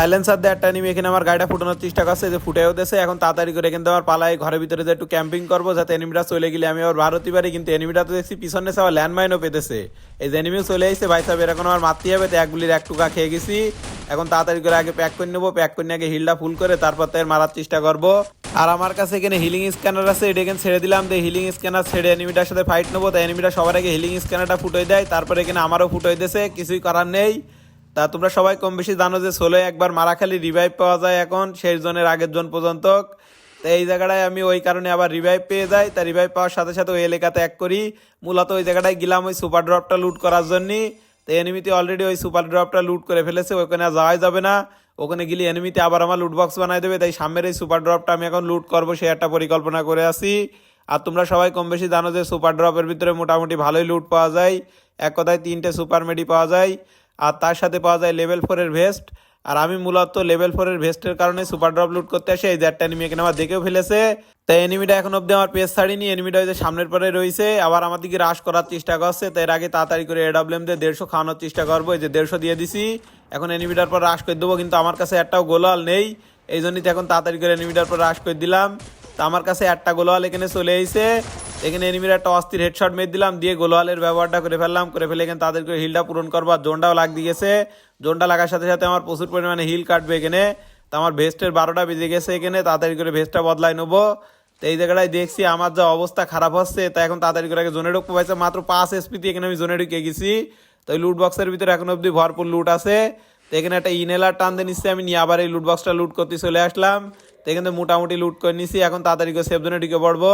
Silencer দিয়ে একটা enemy এখানে আমার গাড়িটা ফুটানোর চেষ্টা করছে যে ফুটেও দেছে এখন তাড়াতাড়ি করে কিন্তু আমার পালাই, ঘরের ভিতরে যে একটু ক্যাম্পিং করব, যাতে এনিমিটা চলে গেলে আমি আবার ভারতই পারি কিন্তু এনিমিটা তো দেখছি পিছনে আবার ল্যান্ডমাইনও পেতেছে। এই যে এনিমিও চলে আসছে ভাই সাহেব, এরকম আমার মারতে হবে, তো এক গুলির এক টুকা খেয়ে গেছি। এখন তাড়াতাড়ি করে আগে প্যাক করে নেব প্যাক করে নিয়ে আগে হিলটা ফুল করে, তারপর তাই মারার চেষ্টা করব। আর আমার কাছে এখানে হিলিং স্ক্যানার আছে, এটা এখানে ছেড়ে দিলাম তো হিলিং স্ক্যানার ছেড়ে এনিমিটার সাথে ফাইট নেব, তো এনিমিটা সবার আগে হিলিং স্ক্যানারটা ফুটোই দেয়, তারপরে এখানে আমারও ফুটোই দিয়েছে, কিছুই করার নেই। তা তোমরা সবাই কম বেশি জানো যে ষোলো একবার মারা খালি রিভাইভ পাওয়া যায় এখন শেষ জনের আগের জন পর্যন্ত। তো এই জায়গাটায় আমি ওই কারণে আবার রিভাইভ পেয়ে যাই। তা রিভাইভ পাওয়ার সাথে সাথে ওই এলাকাতে এক করি। মূলত ওই জায়গাটায় গেলাম ওই সুপার ড্রপটা লুট করার জন্যই তো এনিমিতে অলরেডি ওই সুপার ড্রপটা লুট করে ফেলেছে, ওখানে যাওয়াই যাবে না। ওখানে গেলে এনিমিতে আবার আমার লুট বক্স বানাই দেবে। তাই সামনের এই সুপার ড্রপটা আমি এখন লুট করব সে একটা পরিকল্পনা করে আসি আর তোমরা সবাই কম বেশি জানো যে সুপার ড্রপের ভিতরে মোটামুটি ভালোই লুট পাওয়া যায়। এক কথায় তিনটে সুপার মেডি পাওয়া যায়। আর তার সাথে পাওয়া যায় লেভেল ফোরের ভেস্ট আর আমি মূলত লেভেল ফোরের ভেস্টের কারণে সুপার ড্রপ লুট করতে আসি। এই যে একটা এনিমি এখানে আমার দেখেও ফেলেছে। তাই এনিমিটা এখন অব্দি আমার পেস ছাড়িনি। এনিমিটা যে সামনের পরে রয়েছে। আবার আমার দিকে রাশ করার চেষ্টা করছে। তাই এর আগে তাড়াতাড়ি করে এডাব্লিউএম দিয়ে দেড়শো খাওয়ানোর চেষ্টা করব। এই যে দেড়শো দিয়ে দিছি। এখন এনিমিটার পর রাশ করে দেবো। কিন্তু আমার কাছে একটাও গোলাল নেই। এই জন্যই তো এখন তাড়াতাড়ি করে এনিমিটার পর রাশ করে দিলাম। তা আমার কাছে একটা গোলওয়াল এখানে চলে এসেছে এখানে এনিমির একটা অস্থির হেডশট মেরে দিলাম, দিয়ে গোলওয়ালের ব্যবহারটা করে ফেললাম, করে ফেলে এখানে তাদেরকে হিলটা পূরণ করবার জোনটাও লাগ দিয়েছে। জোনটা লাগার সাথে সাথে আমার প্রচুর পরিমাণে হিল কাটবে এখানে। তো আমার ভেস্টের বারোটা বেজে গেছে এখানে, তাড়াতাড়ি করে ভেস্টটা বদলাই নেব। তো এই জায়গাটায় দেখছি আমার যা অবস্থা খারাপ হচ্ছে, তা এখন তাড়াতাড়ি করে আগে জোনে ঢুকতে পারছে। মাত্র পাঁচ এসপিতে এখানে আমি জোনে ঢুকে গেছি। তো লুট বক্সের ভিতরে এখন অবধি ভরপুর লুট আছে। তো এখানে একটা ইনহেলার টান দিয়ে নিচ্ছে, আমি নিয়ে আবার এই লুট বক্সটা লুট করতে চলে আসলাম। তো থেকে মোটামুটি লুট করে নিছি। এখন তাড়াতাড়ি করে সেফ জোনে ঢুকে পড়ব।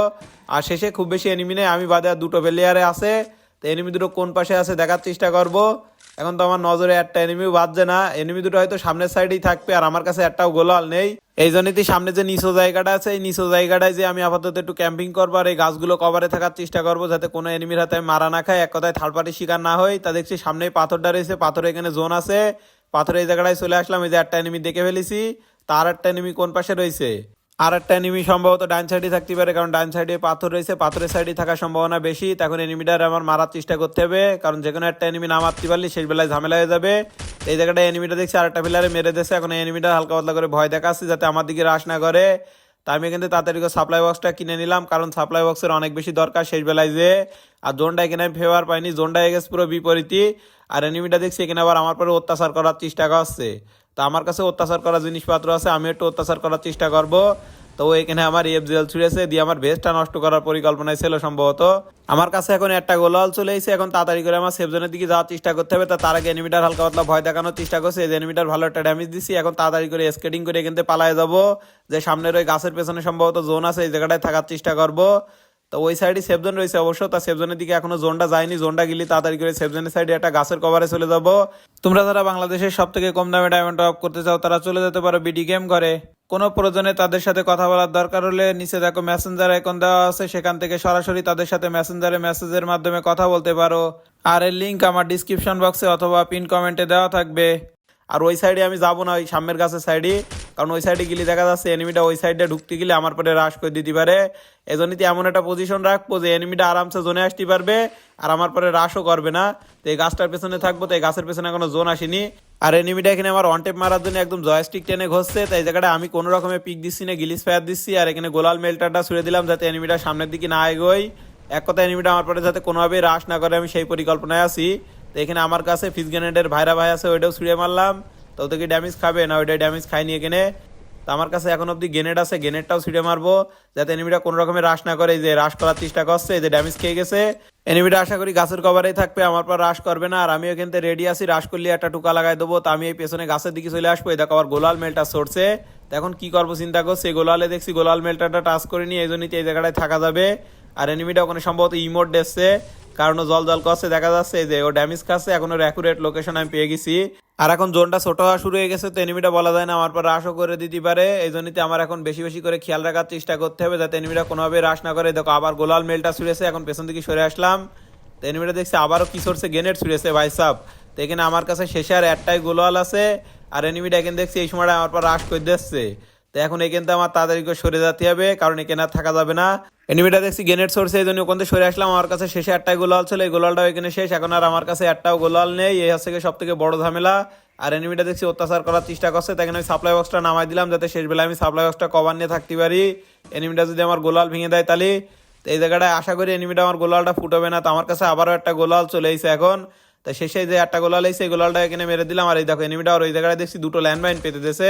আর শেষে খুব বেশি এনিমি নেই, আমি বাদে আর দুটো প্লেয়ারে আছে। তো এনিমি দুটো কোন পাশে আছে দেখার চেষ্টা করব। এখন তো আমার নজরে একটা এনিমিও বাজছে না। এনিমি দুটো হয়তো সামনের সাইডেই থাকবে আর আমার কাছে একটাও গোলাল নেই। এই জন্যই সামনে যে নিচো জায়গাটা আছে, এই নিচো জায়গাটায় যে আমি আপাতত একটু ক্যাম্পিং করব আর এই গাছগুলো কভারে থাকার চেষ্টা করব যাতে কোনো এনিমির হাতে মারা না খাই। এক কথায় থার্ড পার্টির শিকার না হয় তা দেখছি সামনেই পাথরটা রয়েছে, পাথরের এখানে জোন আছে। পাথরের এই জায়গাটায় চলে আসলাম, এই যে একটা এনিমি দেখে ফেলেছি। তার একটা এনিমি কোন পাশে রয়েছে? আর একটা এনিমি সম্ভবত ডান সাইডে থাকতে পারে, কারণ ডান সাইডে পাথর রয়েছে, পাথরের সাইডে থাকার সম্ভাবনা বেশি। তখন এনিমিটার আমার মারার চেষ্টা করতে হবে, কারণ যে কোনো একটা এনিমি না মারতে পারলে শেষ বেলায় ঝামেলা হয়ে যাবে। এই জায়গাটা এনিমিটা দেখছি আর একটা প্লেয়ারে মেরে দিয়েছে। এখন এনিমিটা হালকা পাতলা করে ভয় দেখাচ্ছে, যাতে আমার দিকে রাশ না করে। তা আমি কিন্তু তাড়াতাড়ি করে সাপ্লাই বক্সটা কিনে নিলাম, কারণ সাপ্লাই বক্সের অনেক বেশি দরকার শেষ বেলায় যে, আর জোনটা এখানে আমি ফেভার পাইনি জোনটা গেছে পুরো বিপরীতই। আর এনিমিটা দেখছি এখানে আবার আমার পরে অত্যাচার করার চেষ্টা করছে। তো আমার কাছে অত্যাচার করার জিনিসপত্র আছে আমি একটু অত্যাচার করার চেষ্টা করব। তো এখানে আমার এফ জেল ছুড়েছে, দিয়ে আমার ভেস্টটা নষ্ট করার পরিকল্পনায় ছিল সম্ভবত। আমার কাছে এখন একটা গোলাল চলে এসেছে, এখন তাড়াতাড়ি করে আমার সেফ জোনের দিকে যাওয়ার চেষ্টা করতে হবে। তা তার আগে এনিমিটার হালকা পাতলা ভয় দেখানোর চেষ্টা করছে, এই এনিমিটার ভালো একটা ড্যামেজ দিচ্ছি এখন তাড়াতাড়ি করে স্কেটিং করে থেকে পালায় যাব। যে সামনের ওই গাছের পেছনে সম্ভবত জোন আছে, এই জায়গাটায় থাকার চেষ্টা করব। তো ওই সাইডে সেফ জোন রয়েছে অবশ্য। তা সেফ জোনের দিকে এখনও জোনটা যায়নি। জোনটা গেলে তাড়াতাড়ি করে সেফ জোনের সাইডে একটা গাছের কভারে চলে যাব। তোমরা যারা বাংলাদেশের সব থেকে কম দামে ডায়মন্ড অফ করতে চাও, তারা চলে যেতে পারো বিডি গেম করে কোনো প্রয়োজনে তাদের সাথে কথা বলার দরকার হলে নিচে দেখো মেসেঞ্জার আইকন দেওয়া আছে। সেখান থেকে সরাসরি তাদের সাথে মেসেঞ্জারে মেসেজের মাধ্যমে কথা বলতে পারো। আর এর লিঙ্ক আমার ডিসক্রিপশন বক্সে অথবা পিন কমেন্টে দেওয়া থাকবে। আর ওই সাইডে আমি যাব না, ওই সামনের গাছের সাইডে কারণ ওই সাইডে গেলে দেখা যাচ্ছে এনিমিটা ওই সাইডে ঢুকতে গেলে আমার পরে হ্রাস করে দিতে পারে। এজন্যই এমন একটা পজিশন রাখব যে এনিমিটা আরামসে জোনে আসতে পারবে আর আমার পরে হ্রাসও করবে না। তো এই গাছটার পেছনে থাকব, তো এই গাছের পেছনে কোনো জোন আসেনি। আর এনিমিটা এখানে আমার ওয়ান টেপ মারার জন্য একদম জয়স্টিক টেনে ঘষছে তাই জায়গাটা আমি কোনো রকমের পিক দিচ্ছি না গিলিস ফায়ার দিচ্ছি। আর এখানে গোলাল মেলটারটা ছুড়ে দিলাম যাতে এনিমিটা সামনের দিকে না এগোয়। এক কথা এনিমিটা আমার পরে যাতে কোনোভাবেই হ্রাস না করে, আমি সেই পরিকল্পনায় আছি। তো এখানে আমার কাছে ফিস গ্রেনেডের ভাইরা ভাই আছে, ওইটাও ছুড়ে মারলাম। তো ওদেরকে ড্যামেজ খাবে, না ওইটা ড্যামেজ খায়নি এখানে তো আমার কাছে এখন অব্দি গ্রেনেড আছে গ্রেনেডটাও ছিঁড়ে মারবো, যাতে এনিমিটা কোনো রকমের রাশ না করে। যে রাশ করার চেষ্টা করছে যে ড্যামেজ খেয়ে গেছে। এনিমিটা আশা করি গাছের কভারেই থাকবে, আমার পর রাশ করবে না। আর আমি এখান থেকে রেডি আছি রাশ করলে একটা টুকা লাগাই দেবো। তো আমি এই পেছনে গাছের দিকে চলে আসব, এই দেখো আবার গোলাল মেলটা সরছে। এখন কি করব চিন্তা করছি গোলালে দেখছি গোলাল মেলটাটা টাচ করে করিনি এই জন্যই এই জায়গাটায় থাকা যাবে। আর এনিমিটা ওখানে সম্ভবত ইমোট দেখছে কারণ জল জল করছে, দেখা যাচ্ছে যে ও ড্যামেজ খাচ্ছে, এখন ওর অ্যাকুরেট লোকেশন আমি পেয়ে গেছি। আর এখন জোনটা ছোট হওয়া শুরু হয়ে গেছে, তো এনিমিটা বলা যায় না, আমার পর রাশও করে দিতে পারে। এই জন্যই আমার এখন বেশি বেশি করে খেয়াল রাখার চেষ্টা করতে হবে, যাতে এনিমিটা কোনোভাবে রাশ না করে। দেখো, আবার গোলাল মেলটা ছুড়েছে, এখন পেছন দিকে সরে আসলাম। তো এনিমিটা দেখছি, আবারও কি সরছে গেনেট ছুড়েছে, ভাই সাহ তো এখানে আমার কাছে শেষে আর একটাই গোলাল আছে, আর এনিমিটা এখানে দেখছি, এই সময়টা আমার পর রাশ করে দিচ্ছে। তো এখন এখান থেকে আমার তাড়াতাড়ি করে সরে যেতে হবে, কারণ এখানে আর থাকা যাবে না। এনিমিটা দেখছি গেনেট সোর্সে এই জন্য ওখান থেকে সরে আসলাম, আমার কাছে শেষে একটাই গোলাল ছিল এই গোলালটাও এখানে শেষ, এখন আর আমার কাছে একটাও গোলাল নেই, এই হচ্ছে সব থেকে বড় ঝামেলা। আর এনিমিটা দেখছি অত্যাচার করার চেষ্টা করছে, তাই আমি সাপ্লাই বক্সটা নামাই দিলাম, যাতে শেষ বেলায় আমি সাপ্লাই বক্সটা কভার নিয়ে থাকতে পারি। এনিমিটা যদি আমার গোলাল ভেঙে দেয় তাহলে এই জায়গাটায় আশা করি এনিমিটা আমার গোলালটা ফুটবে না, তো আমার কাছে আবারও একটা গোলাল চলে এসেছে এখন। তা শেষে যে একটা গোলাল এসে এই গোলালটা এখানে মেরে দিলাম, আর এই দেখো এনিমিটা আর ওই জায়গায় দেখছি দুটো ল্যান্ডমাইন পেতে দিয়েছে।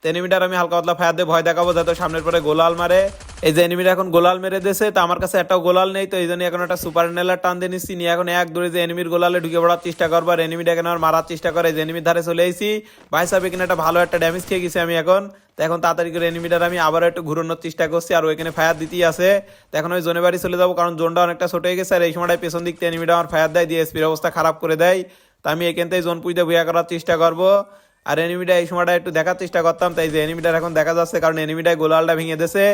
তো এনিমিটার আমি হালকা পাতলা ফায়ার দিয়ে ভয় দেখাবো, যাতে সামনের পরে গোলাল মারে। এই যে এনিমিটা এখন গোলাল মেরে দিয়েছে, তো আমার কাছে একটা গোলাল নেই, তো এই জন্য এখন একটা সুপার নেলার টান দিয়ে নিচ্ছি। নিয়ে এখন এক দূরে যে এনিমির গোলালে ঢুকে পড়ার চেষ্টা করব, আর এনিমিটা এখন আমার মারার চেষ্টা করে যে এনিমির ধারে চলে এসেছি ভাই সাহেব, এখানে একটা ভালো একটা ড্যামেজ খেয়ে গেছি আমি এখন। তো এখন তাড়াতাড়ি করে এনিমিটার আমি আবার একটু ঘুরানোর চেষ্টা করছি, আর ওইখানে ফায়ার দিতেই আছে। তো এখন ওই জোনে বাড়ি চলে যাব, কারণ জোনটা অনেকটা ছোট হয়ে গেছে, আর এই সময়টায় পেছন দিক থেকে এনিমিটা আমার ফায়ার দেয়, দিয়ে এসপির অবস্থা খারাপ করে দেয়। তো আমি এখান থেকে জোন পুইতে ভুয়া করার চেষ্টা করব। আর এনিমিটা এই সময়টা একটু দেখার চেষ্টা করতাম, তাই যে এনিমিটার এখন দেখা যাচ্ছে, কারণ এনিমিটায় গোলালটা ভেঙে দিয়েছে।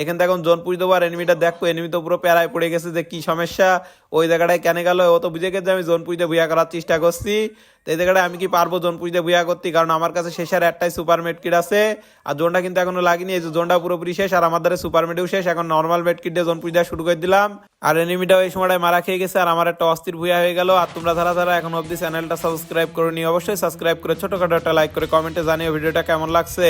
এখান থেকে এখন জোন পুই দেবো, আর এনিমিটা দেখব এনিমি তো পুরো প্যারায় পড়ে গেছে, যে কি সমস্যা। ওই জায়গাটায় কেন গেল, ও তো বুঝে গেছে, আমি জোন পুইতে ভুয়া করার চেষ্টা করছি। তো এই জায়গাটায় আমি কি পারব জোন পুইতে ভুয়া করতে? কারণ আমার কাছে শেষের একটাই সুপার মেড কিট আছে। আর জোনটা কিন্তু এখনও লাগেনি, এই যে জোনটা পুরোপুরি শেষ, আর আমার আমাদের সুপার মেডেও শেষ, এখন নর্মাল মেড কিট দিয়ে জোন পুই দেওয়া শুরু করে দিলাম। আর এনিমিটাও এই সময়টায় মারা খেয়ে গেছে, আর আমার একটা অস্থির ভুয়া হয়ে গেল। আর তোমরা যারা যারা এখন অব্দি চ্যানেলটা সাবস্ক্রাইব করে নিও অবশ্যই সাবস্ক্রাইব করে ছোটখাটো একটা লাইক করে কমেন্টে জানিও ভিডিওটা কেমন লাগছে।